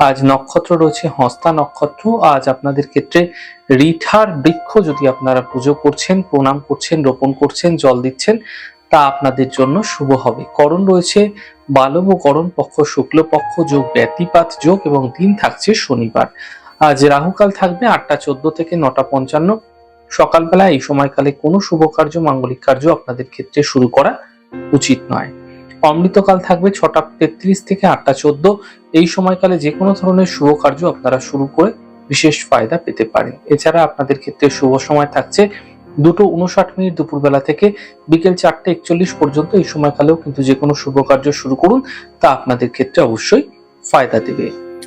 আজ নক্ষত্র রয়েছে, হস্তা নক্ষত্র। আজ আপনাদের ক্ষেত্রে রিঠার বৃক্ষ যদি আপনারা পুজো করছেন, প্রণাম করছেন, রোপণ করছেন, জল দিচ্ছেন, তা আপনাদের জন্য শুভ হবে। করণ রয়েছে, বালব করণ পক্ষ শুক্লপক্ষ যোগ ব্যতিপাত যোগ এবং দিন থাকছে শনিবার। আজ রাহুকাল থাকবে আটটা চোদ্দ থেকে নটা পঞ্চান্ন। সকালবেলা এই সময়কালে কোনো শুভ কার্য, মাঙ্গলিক কার্য আপনাদের ক্ষেত্রে শুরু করা উচিত নয়। অমৃতকাল থাকবে ছটা তেত্রিশ থেকে আটটা চোদ্দ। এই সময়কালে যে কোনো ধরনের শুভ কার্য আপনারা শুরু করে বিশেষ ফায়দা পেতে পারেন। এছাড়া আপনাদের ক্ষেত্রে শুভ সময় থাকছে দুটো উনষাট মিনিট দুপুরবেলা থেকে বিকেল চারটে একচল্লিশ পর্যন্ত। এই সময়কালেও কিন্তু যে কোনো শুভ কার্য শুরু করুন, তা আপনাদের ক্ষেত্রে অবশ্যই ফায়দা দেবে।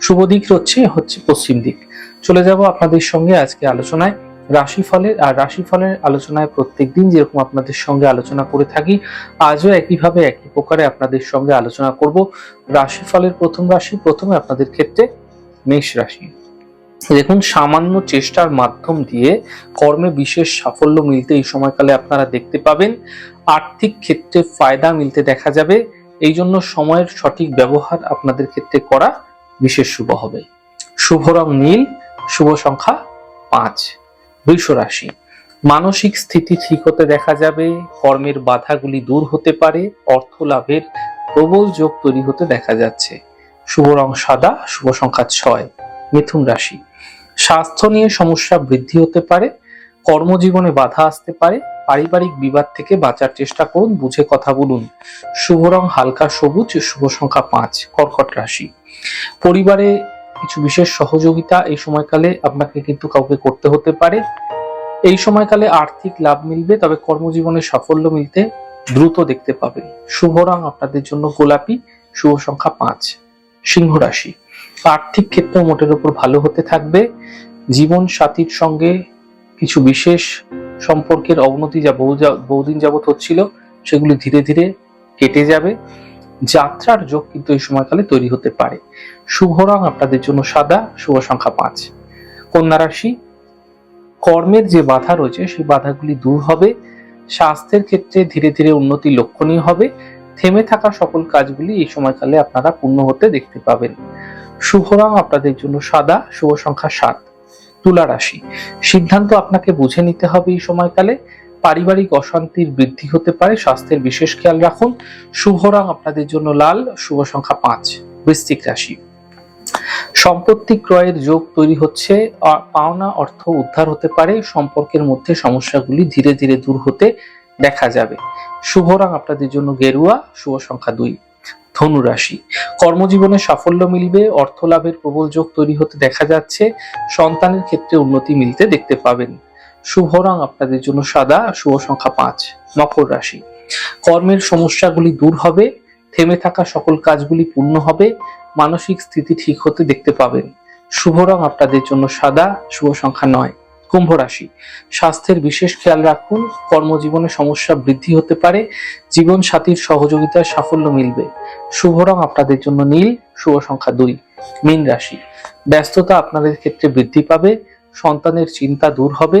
শুভ দিক হচ্ছে হচ্ছে পশ্চিম দিক। চলে যাব আপনাদের সঙ্গে আজকে আলোচনায়। রাশিফলের, আর রাশিফলের আলোচনায় প্রত্যেক দিন যেরকম আপনাদের সঙ্গে আলোচনা করে থাকি, আজও একইভাবে একই প্রকারে আপনাদের সঙ্গে আলোচনা করব। রাশিফলের প্রথম রাশি, প্রথমে আপনাদের ক্ষেত্রে মেষ রাশি। দেখুন, সামান্য চেষ্টার মাধ্যম দিয়ে কর্মে বিশেষ সাফল্য মিলতে এই সময়কালে আপনারা দেখতে পাবেন। আর্থিক ক্ষেত্রে ফায়দা মিলতে দেখা যাবে। এই জন্য সময়ের সঠিক ব্যবহার আপনাদের ক্ষেত্রে করা বিশেষ শুভ হবে। শুভ রং নীল, শুভ সংখ্যা পাঁচ। বৃষ রাশি। মানসিক স্থিতি ঠিক হতে দেখা যাবে, কর্মের বাধাগুলি দূর হতে পারে অর্থ লাভের প্রবল যোগ তৈরি হতে দেখা যাচ্ছে। শুভ রং সাদা, শুভ সংখ্যা ছয়, মিথুন রাশি। স্বাস্থ্য নিয়ে সমস্যা বৃদ্ধি হতে পারে, কর্মজীবনে বাধা আসতে পারে, পারিবারিক বিবাদ থেকে বাঁচার চেষ্টা করুন, বুঝে কথা বলুন। শুভ রং হালকা সবুজ, শুভ সংখ্যা পাঁচ, কর্কট রাশি। পরিবারে কিছু বিশেষ সহযোগিতা এই সময়কালে আপনাকে কিন্তু কাউকে করতে হতে পারে। এই সময়কালে আর্থিক লাভ মিলবে, তবে কর্মজীবনে সাফল্য মিলতে দ্রুত দেখতে পাবেন শুভ রং আপনাদের জন্য গোলাপি, শুভ সংখ্যা পাঁচ, সিংহ রাশি। আর্থিক ক্ষেত্র মোটের উপর ভালো হতে থাকবে। জীবন সাথীর সঙ্গে কিছু বিশেষ সম্পর্কের অবনতি যা বহু বহুদিন যাবত হচ্ছিল, সেগুলি ধীরে ধীরে কেটে যাবে। যাত্রার যোগ কিন্তু এই সময়কালে তৈরি হতে পারে। শুভ রং আপনাদের জন্য সাদা, শুভ সংখ্যা পাঁচ। কন্যা রাশি, কর্মের যে বাধা রয়েছে, সেই বাধাগুলি দূর হবে। স্বাস্থ্যের ক্ষেত্রে ধীরে ধীরে উন্নতি লক্ষণীয় হবে। থেমে থাকা সকল কাজগুলি এই সময়কালে আপনারা পূর্ণ হতে দেখতে পাবেন। শুভ রং আপনাদের জন্য সাদা, শুভ সংখ্যা সাত। তুলা রাশি, সিদ্ধান্ত আপনাকে বুঝে নিতে হবে এই সময়কালে। পারিবারিক অশান্তির বৃদ্ধি হতে পারে। স্বাস্থ্যের বিশেষ খেয়াল রাখুন। শুভ রং আপনাদের জন্য লাল, শুভ সংখ্যা পাঁচ, বৃশ্চিক রাশি। সম্পত্তি ক্রয়ের যোগ তৈরি হচ্ছে পাওনা অর্থ উদ্ধার হতে পারে। সম্পর্কের মধ্যে সমস্যাগুলি ধীরে ধীরে দূর হতে দেখা যাবে। শুভ রং আপনাদের জন্য গেরুয়া, শুভ সংখ্যা দুই, ধনু রাশি। কর্মজীবনে সাফল্য মিলবে অর্থ লাভের প্রবল যোগ তৈরি হতে দেখা যাচ্ছে। সন্তানের ক্ষেত্রে উন্নতি মিলতে দেখতে পাবেন। শুভ রং আপনাদের জন্য সাদা, শুভ সংখ্যা পাঁচ, মকর রাশি। কর্মের সমস্যাগুলি দূর হবে, থেমে থাকা সকল কাজগুলি পূর্ণ হবে, মানসিক স্থিতি ঠিক হতে দেখতে পাবেন। শুভ রং আপনাদের জন্য সাদা, শুভ সংখ্যা নয়, কুম্ভ রাশি। স্বাস্থ্যের বিশেষ খেয়াল রাখুন, কর্মজীবনে সমস্যা বৃদ্ধি হতে পারে জীবন সাথীর সহযোগিতায় সাফল্য মিলবে। শুভ রং আপনাদের জন্য নীল, শুভ সংখ্যা দুই, মীন রাশি। ব্যস্ততা আপনাদের ক্ষেত্রে বৃদ্ধি পাবে, সন্তানের চিন্তা দূর হবে